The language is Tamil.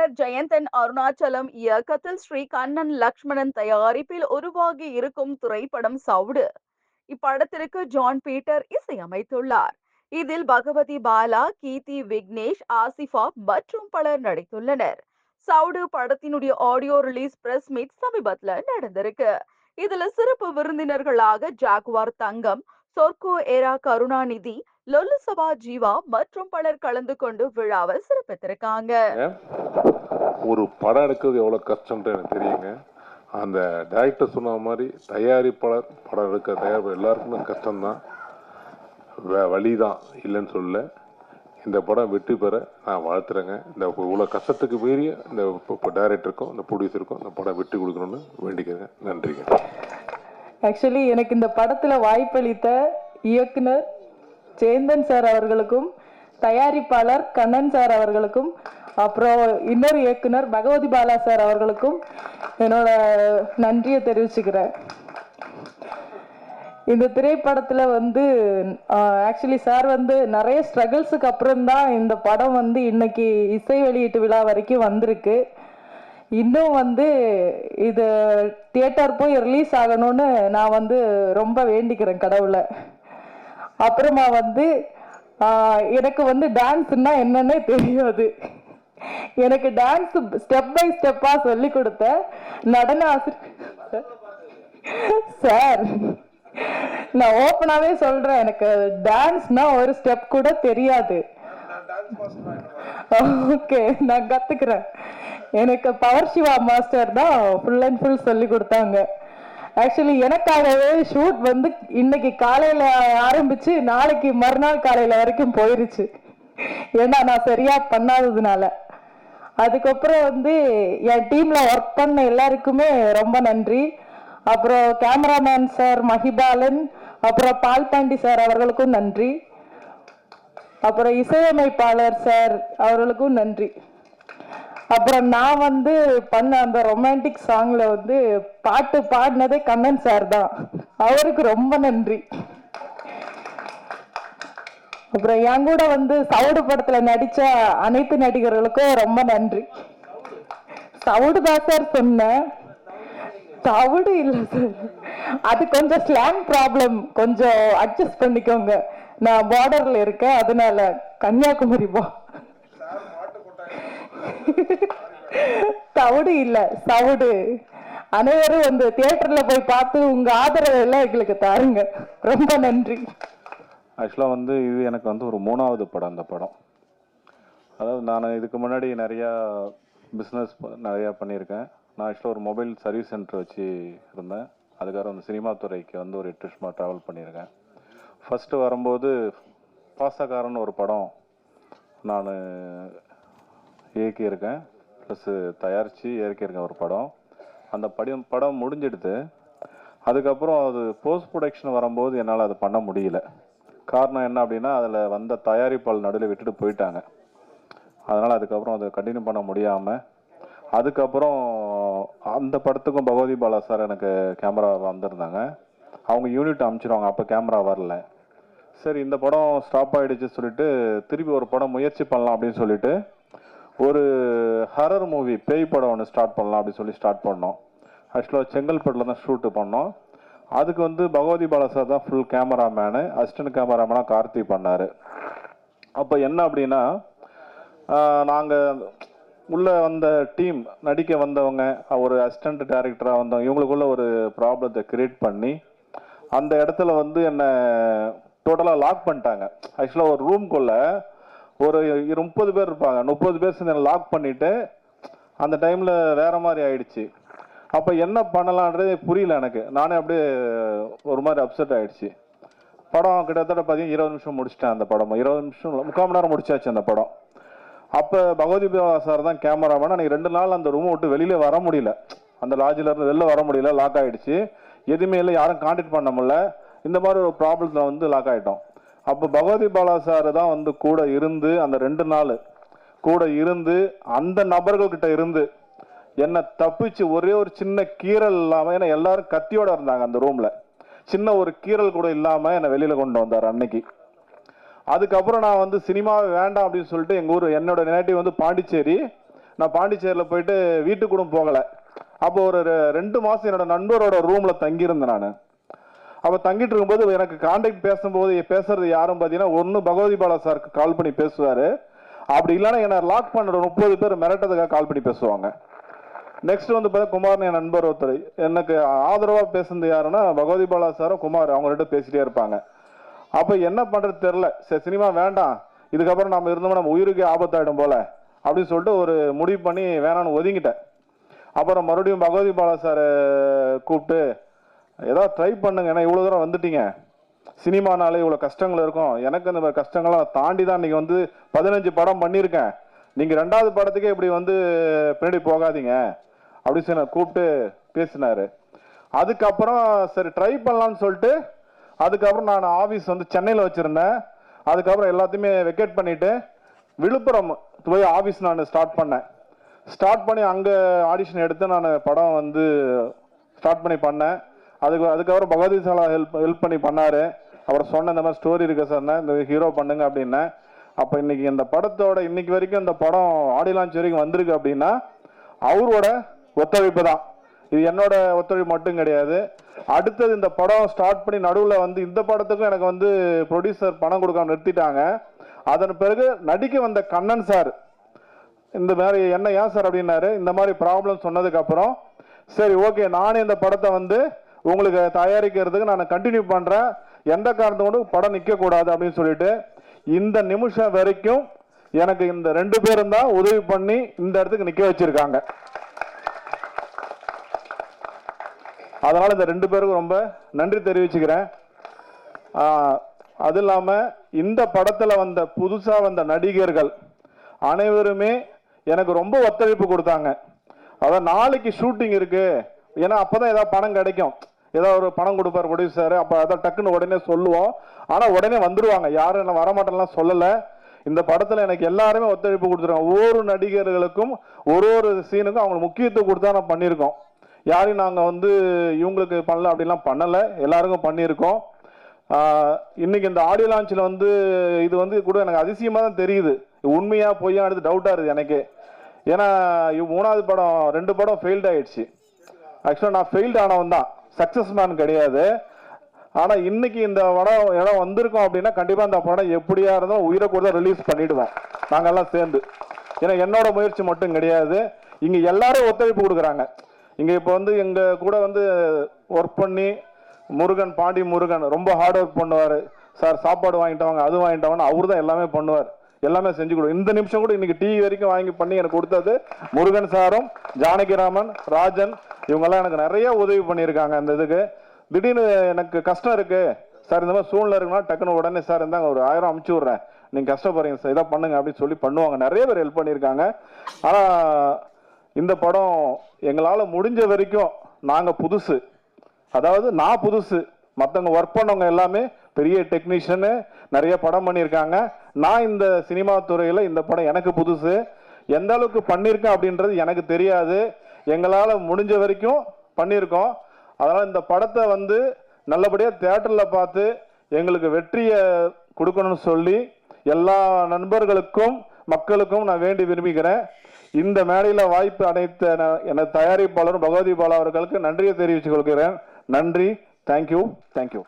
இயக்குனர் ஜெயந்தன் அருணாச்சலம் இயக்கத்தில் ஸ்ரீ கண்ணன் லக்ஷ்மணன் தயாரிப்பில் உருவாகி இருக்கும் திரைப்படம் சவுடு. இப்படத்திற்கு ஜான் பீட்டர் இசையமைத்துள்ளார். இதில் பகவதி பாலா கீர்த்தி விக்னேஷ் ஆசிஃபா மற்றும் பலர் நடித்துள்ளனர். சவுடு படத்தினுடைய ஆடியோ ரிலீஸ் பிரஸ் மீட் சமீபத்துல நடந்திருக்கு. இதுல சிறப்பு விருந்தினர்களாக ஜாக்வார் தங்கம் சொர்க்கோ ஏரா கருணாநிதி லொல்லுசபா ஜீவா மற்றும் பலர் கலந்து கொண்டு விழாவை சிறப்பித்திருக்காங்க. ஒரு படம் எடுக்கிறது எவ்வளோ கஷ்டம்ன்ட்டு எனக்கு தெரியுங்க. அந்த டைரக்டர் சொன்ன மாதிரி தயாரிப்பாளர் படம் எடுக்க தயாரிப்பு எல்லாருக்குமே கஷ்டம்தான். வழி தான் இல்லைன்னு சொல்லல. இந்த படம் வெற்றி பெற நான் வாழ்த்துறேங்க. இந்த இவ்வளோ கஷ்டத்துக்கு மீறிய இந்த இப்போ டைரக்டருக்கும் இந்த ப்ரொடியூசருக்கும் இந்த படம் வெற்றி கொடுக்கணும்னு வேண்டிக்கிறேங்க. நன்றிங்க. ஆக்சுவலி எனக்கு இந்த படத்துல வாய்ப்பளித்த இயக்குனர் சேந்தன் சார் அவர்களுக்கும் தயாரிப்பாளர் கண்ணன் சார் அவர்களுக்கும் அப்புறம் இன்னொரு இயக்குனர் பகவதி பாலா சார் அவர்களுக்கும் என்னோட நன்றியை தெரிவிச்சுக்கிறேன். இந்த திரைப்படத்தில் வந்து ஆக்சுவலி சார் வந்து நிறைய ஸ்ட்ரகிள்ஸுக்கு அப்புறம் தான் இந்த படம் வந்து இன்னைக்கு இசை வெளியீட்டு விழா வரைக்கும் வந்திருக்கு. இன்னும் வந்து இது தியேட்டர் போய் ரிலீஸ் ஆகணும்னு நான் வந்து ரொம்ப வேண்டிக்கிறேன் கடவுளை. அப்புறமா வந்து எனக்கு வந்து டான்ஸ்னா என்னன்னே தெரியாது. எனக்கு டான்ஸ் ஸ்டெப் பை ஸ்டெப்பா சொல்லி கொடுத்த நடன ஆசிரியர். சார் நான் ஓப்பனாவே சொல்றேன். எனக்கு டான்ஸ்னா ஒரு ஸ்டெப் கூட தெரியாது. ஓகே நான் கத்துக்கிறேன். எனக்கு பவர் சிவா மாஸ்டர் தான் ஃபுல் அண்ட் ஃபுல் சொல்லி கொடுத்தாங்க. ஆக்சுவலி எனக்காகவே ஷூட் வந்து இன்னைக்கு காலையில ஆரம்பிச்சு நாளைக்கு மறுநாள் காலையில வரைக்கும் போயிருச்சு. ஏன்னா நான் சரியா பண்ணாததுனால. அதுக்கப்புறம் வந்து என் டீம்ல ஒர்க் பண்ண எல்லாருக்குமே ரொம்ப நன்றி. அப்புறம் கேமராமேன் சார் மஹிபாலன் அப்புறம் பால் பாண்டி சார் அவர்களுக்கும் நன்றி. அப்புறம் இசையமைப்பாளர் சார் அவர்களுக்கும் நன்றி. அப்புறம் நான் வந்து பண்ண அந்த ரொமான்டிக் சாங்ல வந்து பாட்டு பாடினதே கண்ணன் சார் தான். அவருக்கு ரொம்ப நன்றி. அப்புறம் என் கூட வந்து சவுடு படத்துல நடிச்ச அனைத்து நடிகர்களுக்கும் ரொம்ப நன்றி. சவுடு தான் சார் சொன்னேன். தவிடு இல்லை சார் அது கொஞ்சம் ஸ்லாங் ப்ராப்ளம் கொஞ்சம் அட்ஜஸ்ட் பண்ணிக்கோங்க. நான் பார்டர்ல இருக்கேன். அதனால கன்னியாகுமரி போ. தவிடு இல்ல சவுடு. அனைவரும் வந்து தியேட்டர்ல போய் பார்த்து உங்க ஆதரவு எல்லாம் எங்களுக்கு தாருங்க. ரொம்ப நன்றி. ஆக்சுவலாக வந்து இது எனக்கு வந்து ஒரு மூணாவது படம் அந்த படம். அதாவது நான் இதுக்கு முன்னாடி நிறையா பிஸ்னஸ் நிறையா பண்ணியிருக்கேன். நான் ஆக்சுவலாக ஒரு மொபைல் சர்வீஸ் சென்டர் வச்சு இருந்தேன். அதுக்காக அந்த சினிமா துறைக்கு வந்து ஒரு எட்டு வருஷமாக ட்ராவல் பண்ணியிருக்கேன். ஃபஸ்ட்டு வரும்போது பாசக்காரன் ஒரு படம் நான் இயக்கியிருக்கேன். ப்ளஸ்ஸு தயாரித்து இயக்கியிருக்கேன் ஒரு படம். அந்த படம் படம் முடிஞ்சிடுது. அதுக்கப்புறம் அது போஸ்ட் ப்ரொடக்ஷன் வரும்போது என்னால் அது பண்ண முடியல. காரணம் என்ன அப்படின்னா அதில் வந்த தயாரிப்பால் நடுவில் விட்டுட்டு போயிட்டாங்க. அதனால் அதுக்கப்புறம் அதை கண்டினியூ பண்ண முடியாமல் அதுக்கப்புறம் அந்த படத்துக்கும் பகவதி பாலா சார் எனக்கு கேமரா வந்திருந்தாங்க. அவங்க யூனிட் அனுப்பிச்சிருவாங்க அப்போ கேமரா வரல. சரி இந்த படம் ஸ்டாப் ஆகிடுச்சு சொல்லிட்டு திருப்பி ஒரு படம் முயற்சி பண்ணலாம் அப்படின்னு சொல்லிட்டு ஒரு ஹரர் மூவி பேய் படம் ஒன்று ஸ்டார்ட் பண்ணலாம் அப்படின்னு சொல்லி ஸ்டார்ட் பண்ணோம். ஆக்சுவலாக செங்கல்பட்டில் தான் ஷூட்டு பண்ணோம். அதுக்கு வந்து பகவதி பாலா சார் தான் ஃபுல் கேமராமேனு அசிஸ்டன்ட் கேமராமேனாக கார்த்தி பண்ணார். அப்போ என்ன அப்படின்னா நாங்கள் உள்ளே வந்த டீம் நடிக்க வந்தவங்க ஒரு அசிஸ்டண்ட் டேரக்டராக வந்தவங்க இவங்களுக்குள்ள ஒரு ப்ராப்ளத்தை க்ரியேட் பண்ணி அந்த இடத்துல வந்து என்னை டோட்டலாக லாக் பண்ணிட்டாங்க. ஆக்சுவலாக ஒரு ரூம்குள்ளே ஒரு இரு- முப்பது பேர் இருப்பாங்க. முப்பது பேர் சேர்ந்து லாக் பண்ணிவிட்டு அந்த டைமில் வேறு மாதிரி ஆயிடுச்சு. அப்போ என்ன பண்ணலான்றதே புரியல எனக்கு. நானே அப்படியே ஒரு மாதிரி அப்செட் ஆயிடுச்சு. படம் கிட்டத்தட்ட பார்த்தீங்கன்னா இருபது நிமிஷம் முடிச்சிட்டேன் அந்த படம். இருபது நிமிஷம் முக்கால் மணி நேரம் முடிச்சாச்சு அந்த படம். அப்போ பகவதி பாலா சார் தான் கேமராமேன் அன்னைக்கு ரெண்டு நாள் அந்த ரூமை விட்டு வெளியில வர முடியல. அந்த லாட்ஜில் இருந்து வெளில வர முடியல லாக் ஆகிடுச்சு எதுவுமே இல்லை யாரும் காண்டாக்ட் பண்ண முடியல. இந்த மாதிரி ஒரு ப்ராப்ளத்தில் வந்து லாக் ஆகிட்டோம் அப்போ பகவதி பாலா சார் தான் வந்து கூட இருந்து அந்த ரெண்டு நாள் கூட இருந்து அந்த நபர்கள்கிட்ட இருந்து என்னை தப்பிச்சு ஒரே ஒரு சின்ன கீறல் இல்லாமல் ஏன்னா எல்லாரும் கத்தியோட இருந்தாங்க அந்த ரூமில் சின்ன ஒரு கீறல் கூட இல்லாமல் என்னை வெளியில் கொண்டு வந்தார் அன்னைக்கு. அதுக்கப்புறம் நான் வந்து சினிமாவே வேண்டாம் அப்படின்னு சொல்லிட்டு எங்கள் ஊர் என்னோட நேட்டிவ் வந்து பாண்டிச்சேரி. நான் பாண்டிச்சேரியில் போயிட்டு வீட்டுக்கூட போகலை. அப்போ ஒரு ரெ- ரெண்டு மாதம் என்னோட நண்பரோட ரூமில் தங்கியிருந்தேன் நான். அப்போ தங்கிட்டு இருக்கும்போது எனக்கு காண்டாக்ட் பேசும்போது பேசுறது யாரும் பார்த்தீங்கன்னா ஒன்று பகவதி பாலா சாருக்கு கால் பண்ணி பேசுவார். அப்படி இல்லைன்னா என்னை லாக் பண்ணுற முப்பது பேர் மிரட்டதுக்காக கால் பண்ணி பேசுவாங்க. நெக்ஸ்ட் வந்து பார்த்தா குமார்னு என் நண்பர் ஒருத்தர். எனக்கு ஆதரவாக பேசுனது யாருன்னா பகவதி பாலா சாரும் குமார் அவங்க ரெண்டு பேசிட்டே இருப்பாங்க. அப்போ என்ன பண்ணுறது தெரில சரி சினிமா வேண்டாம். இதுக்கப்புறம் நம்ம இருந்தோம்னா நம்ம உயிருக்கே ஆபத்தாயிடும் போல. அப்படின்னு சொல்லிட்டு ஒரு முடிவு பண்ணி வேணான்னு ஒதுங்கிட்டேன். அப்புறம் மறுபடியும் பகவதி பாலா சாரை கூப்பிட்டு ஏதாவது ட்ரை பண்ணுங்க. ஏன்னா இவ்வளோ தூரம் வந்துட்டீங்க. சினிமானாலே இவ்வளோ கஷ்டங்கள் இருக்கும். எனக்கு இந்த மாதிரி கஷ்டங்கள்லாம் தாண்டி தான் நீங்கள் வந்து பதினஞ்சு படம் பண்ணியிருக்கேன். நீங்கள் ரெண்டாவது படத்துக்கே இப்படி வந்து பின்னாடி போகாதீங்க. அப்படின்னு சொல்லி நான் கூப்பிட்டு பேசினார். அதுக்கப்புறம் சரி ட்ரை பண்ணலான்னு சொல்லிட்டு அதுக்கப்புறம் நான் ஆஃபீஸ் வந்து சென்னையில் வச்சுருந்தேன். அதுக்கப்புறம் எல்லாத்தையுமே வெக்கேட் பண்ணிவிட்டு விழுப்புரம் போய் ஆஃபீஸ் நான் ஸ்டார்ட் பண்ணேன். ஸ்டார்ட் பண்ணி அங்கே ஆடிஷன் எடுத்து நான் படம் வந்து ஸ்டார்ட் பண்ணி பண்ணேன். அதுக்கு அதுக்கப்புறம் பகவதி சாலா ஹெல்ப் ஹெல்ப் பண்ணி பண்ணாரு. அப்புறம் சொன்ன இந்த மாதிரி ஸ்டோரி இருக்கு சார் இந்த ஹீரோ பண்ணுங்க அப்படின்னேன் அப்போ இன்னைக்கு இந்த படத்தோட இன்னைக்கு வரைக்கும் இந்த படம் ஆடி லான்ச் வரைக்கும் வந்திருக்கு அப்படின்னா அவரோட ஒத்துழைப்பு தான். இது என்னோட ஒத்துழைப்பு மட்டும் கிடையாது. அடுத்தது இந்த படம் ஸ்டார்ட் பண்ணி நடுவில் வந்து இந்த படத்துக்கும் எனக்கு வந்து ப்ரொடியூசர் பணம் கொடுக்காம நிறுத்திட்டாங்க. அதன் பிறகு நடிக்க வந்த கண்ணன் சார் இந்த மாதிரி என்ன ஏன் சார் அப்படின்னாரு இந்த மாதிரி ப்ராப்ளம் சொன்னதுக்கப்புறம் சரி ஓகே நானே இந்த படத்தை வந்து உங்களுக்கு தயாரிக்கிறதுக்கு நான் கண்டினியூ பண்ணுறேன் எந்த காரணத்தை கொண்டு படம் நிற்கக்கூடாது அப்படின்னு சொல்லிட்டு இந்த நிமிஷம் வரைக்கும் எனக்கு இந்த ரெண்டு பேரும் தான் உதவி பண்ணி இந்த இடத்துக்கு நிற்க வச்சிருக்காங்க. அதனால் இந்த ரெண்டு பேருக்கும் ரொம்ப நன்றி தெரிவிச்சுக்கிறேன். அது இல்லாமல் இந்த படத்தில் வந்த புதுசாக வந்த நடிகர்கள் அனைவருமே எனக்கு ரொம்ப ஒத்துழைப்பு கொடுத்தாங்க. அதான் நாளைக்கு ஷூட்டிங் இருக்குது ஏன்னா அப்போ தான் ஏதாவது பணம் கிடைக்கும். ஏதாவது ஒரு பணம் கொடுப்பார் ப்ரொடியூசர் அப்போ அதான் டக்குன்னு உடனே சொல்லுவோம். ஆனால் உடனே வந்துருவாங்க. யாரும் என்ன வரமாட்டேன்லாம் சொல்லலை. இந்த படத்தில் எனக்கு எல்லாருமே ஒத்துழைப்பு கொடுத்துருக்காங்க. ஒவ்வொரு நடிகர்களுக்கும் ஒரு ஒரு சீனுக்கும் அவங்களுக்கு முக்கியத்துவம் கொடுத்தா நான் பண்ணியிருக்கோம். யாரையும் நாங்கள் வந்து இவங்களுக்கு பண்ணல அப்படிலாம் பண்ணலை. எல்லாருக்கும் பண்ணியிருக்கோம். இன்னைக்கு இந்த ஆடியோ லான்ச்சில் வந்து இது வந்து கூட எனக்கு அதிசயமாக தான் தெரியுது. உண்மையா பொய்யானது டவுட்டாக இருக்குது எனக்கு. ஏன்னா மூணாவது படம் ரெண்டு படம் ஃபெயில்டு ஆயிடுச்சு. ஆக்சுவலாக நான் ஃபெயில்டு ஆனவன் தான். சக்ஸஸ் மேன் கிடையாது. ஆனால் இன்னைக்கு இந்த படம் இடம் வந்திருக்கோம் அப்படின்னா கண்டிப்பாக இந்த படம் எப்படியா இருந்தாலும் உயிரை கூட ரிலீஸ் பண்ணிடுவோம் நாங்கள்லாம் சேர்ந்து. ஏன்னா என்னோட முயற்சி மட்டும் கிடையாது. இங்கே எல்லாரும் ஒத்துழைப்பு கொடுக்குறாங்க. இங்கே இப்போ வந்து எங்கள் கூட வந்து ஒர்க் பண்ணி முருகன் பாண்டி முருகன் ரொம்ப ஹார்ட் ஒர்க் பண்ணுவார். சார் சாப்பாடு வாங்கிட்டவங்க அது வாங்கிட்டவங்க அவர் தான் எல்லாமே பண்ணுவார். எல்லாமே செஞ்சு கொடு. இந்த நிமிஷம் கூட இன்னைக்கு டீ வரைக்கும் வாங்கி பண்ணி எனக்கு கொடுத்தது முருகன் சாரும் ஜானகிராமன் ராஜன் இவங்கெல்லாம் எனக்கு நிறைய உதவி பண்ணியிருக்காங்க அந்த இதுக்கு. திடீர்னு எனக்கு கஷ்டம் இருக்கு. சார் இந்த மாதிரி சூழ்நிலை இருக்குன்னா டக்குன்னு உடனே சார் இருந்தாங்க ஒரு ஆயிரம் அமுச்சு விட்றேன். நீங்கள் கஷ்டப்படுறீங்க சார் இதை பண்ணுங்க அப்படின்னு சொல்லி பண்ணுவாங்க. நிறைய பேர் ஹெல்ப் பண்ணியிருக்காங்க. ஆனால் இந்த படம் எங்களால் முடிஞ்ச வரைக்கும் நாங்கள் புதுசு. அதாவது நான் புதுசு. மற்றவங்க ஒர்க் பண்ணவங்க எல்லாமே பெரிய டெக்னீஷியனு நிறைய படம் பண்ணியிருக்காங்க. நான் இந்த சினிமா துறையில் இந்த படம் எனக்கு புதுசு. எந்த அளவுக்கு பண்ணியிருக்கேன் அப்படின்றது எனக்கு தெரியாது. எங்களால் முடிஞ்ச வரைக்கும் பண்ணியிருக்கோம் அதனால் இந்த படத்தை வந்து நல்லபடியாக தேட்டரில் பார்த்து எங்களுக்கு வெற்றியை கொடுக்கணும்னு சொல்லி எல்லா நண்பர்களுக்கும் மக்களுக்கும் நான் வேண்டி விரும்புகிறேன். இந்த மேடையில் வாய்ப்பு அனைத்து என- எனது தயாரிப்பாளரும் பகவதி பாலா அவர்களுக்கு நன்றியை தெரிவித்துக் கொள்கிறேன். நன்றி. Thank you thank you